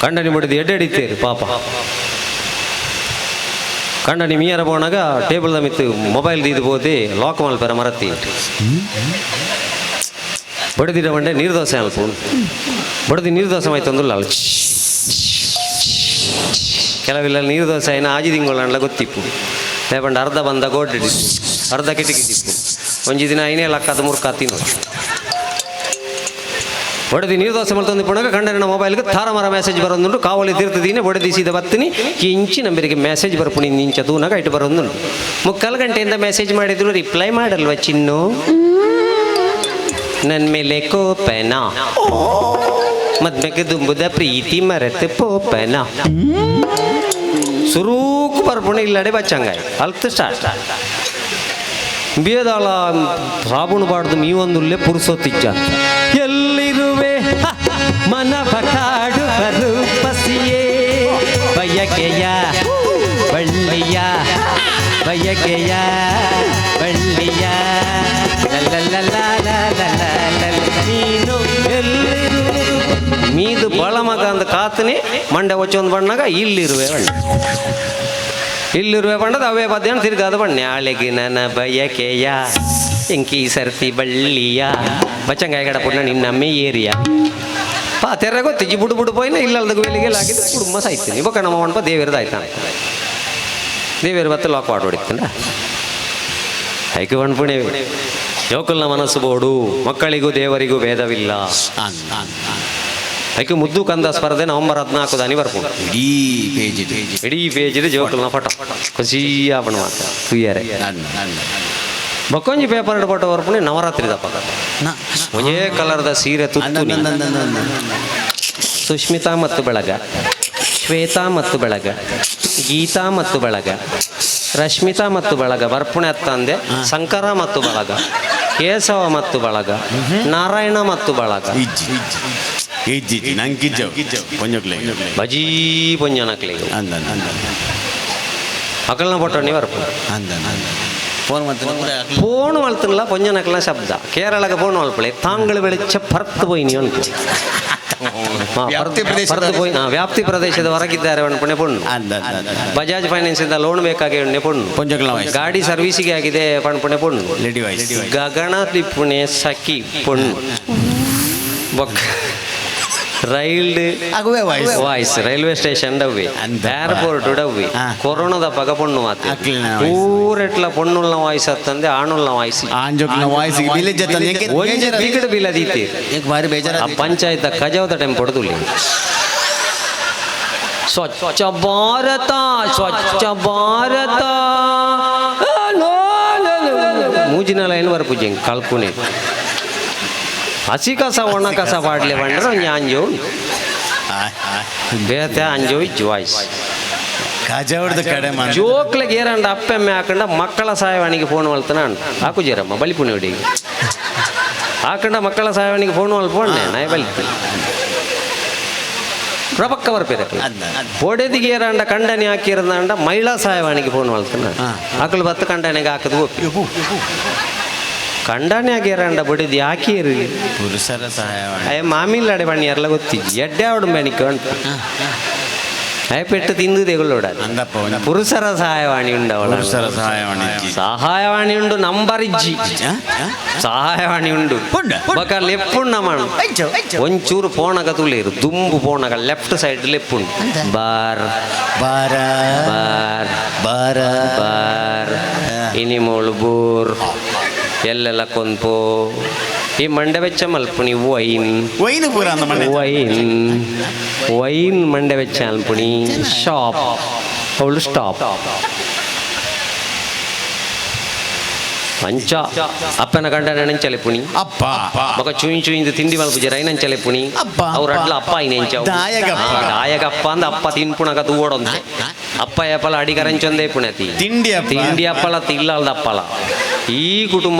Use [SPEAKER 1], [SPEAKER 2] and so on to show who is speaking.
[SPEAKER 1] ಕಂಡನಿ ಬಂಡದಿ ಎಡ್ಡೆ ಎಡಿತ್ತೆರ್ ಪಾಪ. ಕಂಡನಿ ಮೀಯರ ಪೋನಗ ಟೇಬಲ್ ದ ಮಿತ್ತ್ ಮೊಬೈಲ್ ದೀದ್ ಪೋದೆ ಲೋಕ ಮಲ್ಪೆರ ಮರತಿ ಬಡದಿ ರ ಪಂಡೆ ದೋಸೆ ಅನ್ಪುಂಡು ಬಡದಿ ನೀರ್ ದೋಸ ಮಯ್ತೊಂದುಲ್ಲ ಅಲುಚಿ ಕೆಲವಿಲ್ಲ ನೀರ್ ದೋಸೆ ಆಯಿನ ಆಜಿ ದಿಂಗುಲ ಗೊತ್ತಿಪ್ಪುಂಡು ದಾಯೆ ಪಂಡ ಅರ್ಧ ಬಂದ ಗೋಡೆಡ್ ಅರ್ದ ಕೆಟಿಕಿಟಿಪ್ಪು ಒಂಜಿ ದಿನ ಐನೆ ಲಕಾದ್ ಮುರುಕು ಆತಿ ಬಡದಿ ನೀರು ದೋಸೆ ಮಲ್ತೊಂದು ಪುಣಗ ಕಂಡನ ಮೊಬೈಲ್ಗೆ ತಾರ ಮರ ಮೆಸೇಜ್ ಬರೋದುಂಟು ಕಾವಲಿ ತೀರ್ತದೀನಿ ಬಡದಿ ಸೀದ ಬತ್ತೀನಿ. ಇಂಚಿ ನಂಬರಿಗೆ ಮೆಸೇಜ್ ಬರ್ಪುಣಿ ಇಂಚ ದೂನಾಗ ಇಟ್ಟು ಬರೋದುಂಟು ಮುಕ್ಕಾಲು ಗಂಟೆಯಿಂದ ಮೆಸೇಜ್ ಮಾಡಿದ್ರು ರಿಪ್ಲೈ ಮಾಡಲ್ವ ಚಿನ್ನು? ನನ್ನ ಮೇಲೆ ಕೋಪನ. ಮದ್ಮೆಗೆ ದುಂಬುದ ಪ್ರೀತಿ ಮರೆತು ಪೋಪನ. ಸುರೂಕು ಬರ್ಪುಣಿ, ಇಲ್ಲಡೆ ಬಚ್ಚಂಗ ಅಲ್ತು ಸ್ಟಾರ್ಟ್ ಬೇದಾಳ ರಾಬುಣ ಬಾಡ್ದು ಮೀವೊಂದುಲ್ಲೆ ಪುರುಸೊತ್ತಿಚ್ಚ வயக்கையா வள்ளியா வயக்கையா வள்ளியா ಮೀದು ಬಳಮಗ ಅಂದ ಕಾತನಿ ಮಂಡೆ ಒಚ್ಚೊಂದು ಬಣ್ಣಾಗ ಇಲ್ಲಿರುವೆ ಬಣ್ಣ ಇಲ್ಲಿರುವೆ ಬಣ್ಣದ ಅವೇ ಮಧ್ಯಾಹ್ನ ತಿರ್ಗಿ ಅದು ಬಣ್ಣ ಆಳೆಗೆ ನನ್ನ ಬಯಕೆಯ ಎಂಕಿ ಸರ್ತಿ ಬಳ್ಳಿಯ ಬಚ್ಚಂಗಾಯ ಕಡ ಪುಣ್ಣ ನಿನ್ನ ಏರಿಯಾ ಪಾ ತೆರ ಗೊತ್ತಿಜ್ಜಿ ಬುಡು ಬುಡು ಪೋಯ್ನ ಇಲ್ಲಲ್ದ ವೇಲಿಗೆ ಹಾಕಿದ್ದು ಕುಡುಂಬ ಸಾಯ್ತೀನಿ ಇವಾಗ ನಮ್ಮ ಮಣ್ಪ ದೇವರದ್ದು ಆಯ್ತಾನೆ ದೇವೇರು ಬತ್ತ ಲಾಕ್ ಮಾಡಿ ಹೊಡಿತಂಡ ಐಕೆ ಬಣ್ಪುಣೆ ಜೋಕಲ್ನ ಮನಸ್ಸು ಬೋಡು. ಮಕ್ಕಳಿಗೂ ದೇವರಿಗೂ ಭೇದವಿಲ್ಲ. ಐಕೆ ಮುದ್ದು ಕಂದ ಸ್ಪರ್ಧೆ ನವೆಂಬರ್ ಹದಿನಾಲ್ಕು ದಾನಿ ಬರ್ಕೊಂಡು
[SPEAKER 2] ಇಡೀ ಪೇಜ್ ಪೇಜ್
[SPEAKER 1] ಇದೆ ಜೋಕಲ್ನ ಫಟ. ಖುಷಿಯ ಬಣ್ಣ ಮಾತ್ರ ತುಯ್ಯಾರೆ ಬಕ್ಕೊಂಜಿ ಪೇಪರ್ ಹಿಡ್ಬಿಟ್ಟು ಬರ್ಪುಣಿ ನವರಾತ್ರಿ ದಪ್ಪ ಒಂದೇ ಕಲರ್ದ ಸೀರೆ ತುತ್ತು ಸುಷ್ಮಿತಾ ಮತ್ತು ಬೆಳಗ ಶ್ವೇತಾ ಮತ್ತು ಬೆಳಗ ಗೀತಾ ಮತ್ತು ಬೆಳಗ ರಶ್ಮಿತಾ ಮತ್ತು ಬೆಳಗ ಬರ್ಪುಣೆ ಅತ್ತಂದೆ ಶಂಕರ ಮತ್ತು ಬಳಗ ಕೇಶವ ಮತ್ತು ಬಳಗ ನಾರಾಯಣ ಮತ್ತು ಬಳಗ. ಬಜೀ
[SPEAKER 2] ಅಂದ
[SPEAKER 1] ಮಕ್ಕಳನ್ನ ಪೊಟ್ಟಣಿ ಬರ್ಪು
[SPEAKER 2] ಅಂದ ಫೋನ್
[SPEAKER 1] ಫೋನ್ வாழ்த்துங்களா கொஞ்சம் நக்கலாம் சப்தா கேரளாக்கு போன் வாழ்ப்பிள்ளை
[SPEAKER 2] தாங்கள்
[SPEAKER 1] வெளிச்ச
[SPEAKER 2] பரத்து
[SPEAKER 1] போய் நீ வந்து ವ್ಯಾಪ್ತಿ ಪ್ರದೇಶದ ಹೊರಗಿದ್ದಾರೆ ಪುಣ್ಯ ಪುಣ್ಣು. ಬಜಾಜ್ ಫೈನಾನ್ಸ್ ಇಂದ ಲೋನ್ ಬೇಕಾಗಿ ಪುಣ್ಯ ಪುಣ್ಣು. ಗಾಡಿ ಸರ್ವಿಸಿಗೆ ಆಗಿದೆ ಪುಣ್ಯ ಪುಣ್ಣು. ಗಗನ ಪುಣ್ಯ ಸಖಿ ಪುಣ್ಣು. ಬೊಕ್ಕ ರೈಲ್ಡ್
[SPEAKER 2] ಅಗುವೆ ವಾಯ್ಸ್.
[SPEAKER 1] ವಾಯ್ಸ್ ರೈಲ್ವೆ ಸ್ಟೇಷನ್ ಡವ್ವಿ. ಏರ್ಪೋರ್ಟ್ ಡವ್ವಿ. ಕೊರೋನಾದ ಪಗ ಪೊಣ್ಣು ಮಾತು. ಪೂರೆಟ್ಲ ಪೊಣ್ಣುಲ್ನ ವಾಯ್ಸ್ ಅತ್ತಂದೆ ಆಣುಲ್ನ ವಾಯ್ಸ್.
[SPEAKER 2] ಆಂಜೋಕ್ಲ ವಾಯ್ಸ್ ವಿಲೇಜ್
[SPEAKER 1] ಒಂಜಿ ಬಿಗಡ ಏಕ್
[SPEAKER 2] ಬಾರಿ ಬೇಜಾರ
[SPEAKER 1] ಪಂಚಾಯತ್ ಕಜಾವದ ಟೈಮ್ ಪಡದುಲಿ ಸ್ವಚ್ಛ ಭಾರತ ಸ್ವಚ್ಛ ಭಾರತ. ಮೂಜಿನ ಲೈನ್ ಜಂಗ್ ಕಳ್ಪುನೆ ಹಸಿ ಕಸ ಒಣ ಕಸ ಬಾಡ್ಲಿ ಬಂದ್ರೆ ಅಂಜೋ ಬೇತೆ ಅಂಜೋ ಜಾಯ್ಸ್
[SPEAKER 2] ಕಜವಡ್ದ ಕಡೆ ಮಾಡ.
[SPEAKER 1] ಜೋಕ್ಲೆಗೆ ಏರಂಡ ಅಪ್ಪೆಮ್ಮೆ ಹಾಕೊಂಡ ಮಕ್ಕಳ ಸಹಾಯವಾಣಿಗೆ ಫೋನ್ ಮಲ್ತಾನ ಅಂಡ ಹಾಕು ಜೀರಮ್ಮ ಬಲಿಪುಣಿ ಹುಡುಗಿ. ಹಾಕೊಂಡ ಮಕ್ಕಳ ಸಹಾಯವಾಣಿಗೆ ಫೋನ್ ಮಲ್ಪೊಂಡೆ ನಾಯಿ ಬಲಿ. ಪ್ರಪಕ್ಕ ಬರ್ಪೇರೆ ಒಡೆದಿಗೆ ಏರಂಡ ಕಂಡನಿ ಹಾಕಿರಂದ ಮಹಿಳಾ ಸಹಾಯವಾಣಿಗೆ ಫೋನ್ ಮಲ್ತಾನ
[SPEAKER 2] ಹಾ.
[SPEAKER 1] ಆಕಳು ಬತ್ತ ಕಂಡನೆಗೆ ಹಾಕದು ಒಪ್ಪಿ ಕಂಡನಿ ಆಗೇರಂಡ ಬಡಿದು ಇರಿ
[SPEAKER 2] ಪುರುಷರ ಸಹಾಯವಾಣಿ.
[SPEAKER 1] ಅಯ್ಯ ಮಾಮಿಲ್ಲಾಡೆ ಬಣ್ಣ ಎಲ್ಲ ಗೊತ್ತಿಜ್ಜಿ ಎಡ್ಡೆ ಅವಡು ಬೆಣಿಕೆ ಉಂಟು ಅಯ್ಯ ಪೆಟ್ಟು ತಿಂದು ತೆಗೊಳ್ಳೋಡ ಪುರುಷರ ಸಹಾಯವಾಣಿ ಉಂಡವಳ
[SPEAKER 2] ಪುರುಷರ ಸಹಾಯವಾಣಿ
[SPEAKER 1] ಸಹಾಯವಾಣಿ ಉಂಡು ನಂಬರ್ ಇಜ್ಜಿ? ಸಹಾಯವಾಣಿ ಉಂಡು.
[SPEAKER 2] ಉಂಡ?
[SPEAKER 1] ಬಕ ಲೆಪ್ಪುಂಡ ಮಾಡು. ಒಂಚೂರು ಪೋಣಗ ತುಳಿರು. ದುಂಬು ಪೋಣಗ ಲೆಫ್ಟ್ ಸೈಡ್ ಲೆಪ್ಪುಂಡು. ಬಾರ್.
[SPEAKER 2] ಬಾರ.
[SPEAKER 1] ಬಾರ್.
[SPEAKER 2] ಬಾರ.
[SPEAKER 1] ಬಾರ್. ಇನಿ ಬೋರ್. ಎಲ್ಲೆಲ್ಲ ಕೊಂಪು. ಈ ಮಂಡವೆಚ್ಚ ಮಲ್ಪುಣಿ ವೈನ್.
[SPEAKER 2] ವೈನ್ ಪೂರ
[SPEAKER 1] ವೈನ್. ವೈನ್ ಮಂಡವೆಚ್ಚ ಅಲ್ಪುಣಿ ಶಾಪ್. ಅವಳು ಸ್ಟಾಪ್. మంచా అప్పన
[SPEAKER 2] గంటనని
[SPEAKER 1] చెలపుని అప్ప ఒక చూయి చూయింది తిండి వాళ్ళకు
[SPEAKER 2] జరైన
[SPEAKER 1] చెలపుని అవు అట్ల అప్ప
[SPEAKER 2] ఆయన
[SPEAKER 1] ఎంచావు దాయగప్ప అంద అప్ప తిన్పునక తూవడం అప్ప ఎప్పల అడిగరంచొందే
[SPEAKER 2] పునతి తిండి
[SPEAKER 1] తిండి అప్పల తిల్లాలి అప్పల ఈ కుటుంబం